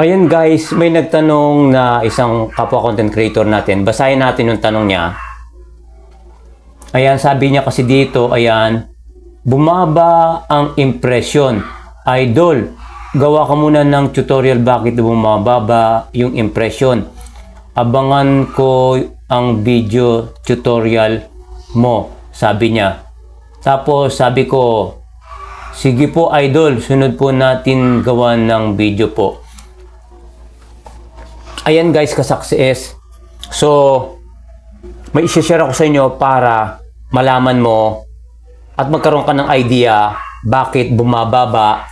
Ayan guys, may nagtanong na isang kapwa content creator natin. Basahin natin yung tanong niya. Ayan, sabi niya kasi dito, ayan, bumaba ang impression. Idol, gawa ka muna ng tutorial bakit bumababa yung impression. Abangan ko ang video tutorial mo, sabi niya. Tapos sabi ko, sige po idol, sunod po natin gawa ng video po. Ayan guys, kasakses. So, may isi-share ako sa inyo para malaman mo at magkaroon ka ng idea bakit bumababa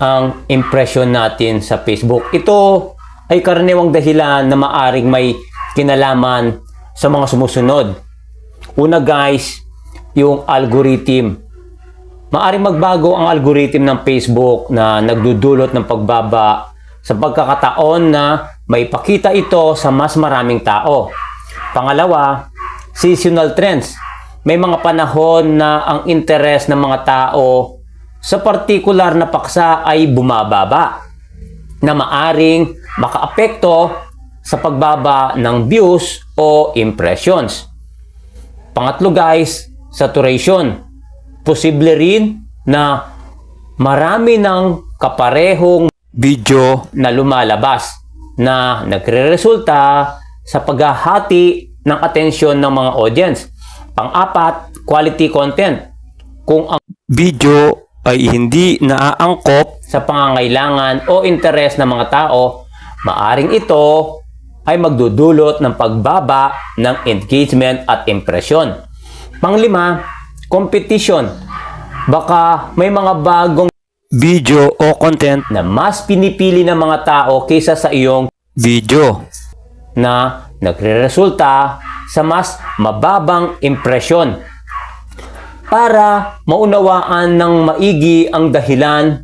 ang impression natin sa Facebook. Ito ay karaniwang dahilan na maaring may kinalaman sa mga sumusunod. Una guys, yung algorithm. Maaring magbago ang algorithm ng Facebook na nagdudulot ng pagbaba sa pagkakataon na may pakita ito sa mas maraming tao. Pangalawa, seasonal trends. May mga panahon na ang interes ng mga tao sa partikular na paksa ay bumababa na maaring makaapekto sa pagbaba ng views o impressions. Pangatlo guys, saturation. Posible rin na marami ng kaparehong video na lumalabas na nagre-resulta sa paghahati ng atensyon ng mga audience. Pang-apat, quality content. Kung ang video ay hindi naaangkop sa pangangailangan o interes ng mga tao, maaring ito ay magdudulot ng pagbaba ng engagement at impresyon. Panglima, competition. Baka may mga bagong video o content na mas pinipili ng mga tao kaysa sa iyong video na nagre-resulta sa mas mababang impresyon. Para maunawaan ng maigi ang dahilan,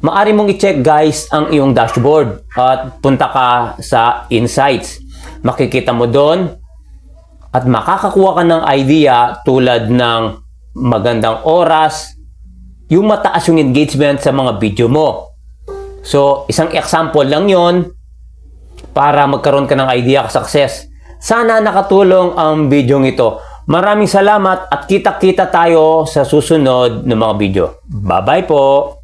maari mong i-check guys ang iyong dashboard at punta ka sa insights. Makikita mo doon at makakakuha ka ng idea tulad ng magandang oras, yung mataas yung engagement sa mga video mo. So, isang example lang yon para magkaroon ka ng idea ka success. Sana nakatulong ang video ito. Maraming salamat at kita-kita tayo sa susunod ng mga video. Bye-bye po!